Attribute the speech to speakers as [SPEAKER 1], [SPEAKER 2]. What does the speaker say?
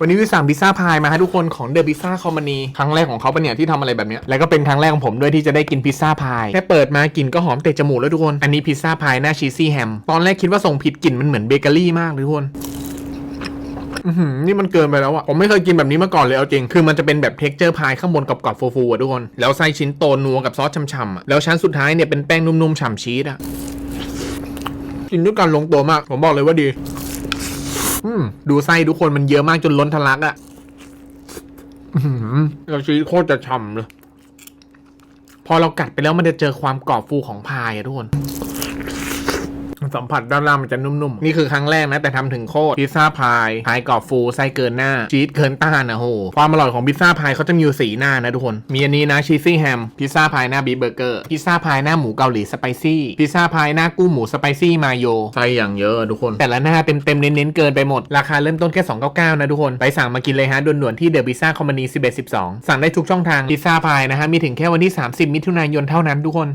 [SPEAKER 1] วันนี้วิสั่งพิซซ่าพายมาให้ทุกคนของเดอะพิซซ่าคอมมานีครั้งแรกของเขาปะเนี่ยที่ทำอะไรแบบเนี้ยแล้วก็เป็นครั้งแรกของผมด้วยที่จะได้กินพิซซ่าพายแค่เปิดมากลิ่นก็หอมเตะจมูกแล้วทุกคนอันนี้พิซซ่าพายหน้าชีสซี่แฮมตอนแรกคิดว่าส่งผิดกลิ่นมันเหมือนเบเกอรี่มากเลยทุกคนอื้อหือนี่มันเกินไปแล้วอะผมไม่เคยกินแบบนี้มาก่อนเลยเอาจริง คือมันจะเป็นแบบเท็กเจอร์พายข้างบนกับกรอบๆฟูๆอะทุกคน แล้วไส้ชิ้นโตนัวกับซอสช่ำๆอะแล้วชั้นสุดท้ายเนี่ยเป็นแป้งนุ่มๆฉ่ำชีสอะกินด้วยกันลงตัวมาก ผมบอกเลยว่าดี อืมดูไส้ทุกคนมันเยอะมากจนล้นทะลักอะอื้อหือแล้วชีสโคตรจะฉ่ำเลย พอเรากัดไปแล้วมันจะเจอความกรอบฟูของพายอะทุกคน สัมผัสด้านล่างมันจะนุ่มๆ นี่คือครั้งแรกนะ แต่ทำถึงโคตรพิซซ่าพายพายกรอบฟูไส้เกินหน้า ชีสเกินต้านนะโห ความอร่อยของพิซซ่าพายเขาจะมีอยู่สีหน้านะทุกคน มีอันนี้นะชีสซี่แฮมพิซซ่าพายหน้าบีฟเบอร์เกอร์พิซซ่าพายหน้าหมูเกาหลีสไปซี่พิซซ่าพายหน้ากุ้งหมูสไปซี่มาโยไส้อย่างเยอะอะทุกคน แต่ละหน้าเต็มๆเน้นๆเกินไปหมดราคาเริ่มต้นแค่299นะทุกคนไปสั่งมากินเลยฮะด่วนๆที่เดอะพิซซ่าคอมมานี1112 สั่งได้ทุกช่องทางพิซซ่าพายนะฮะมีถึงแค่วันที่ 30 มิถุนายนเท่านั้นทุกคน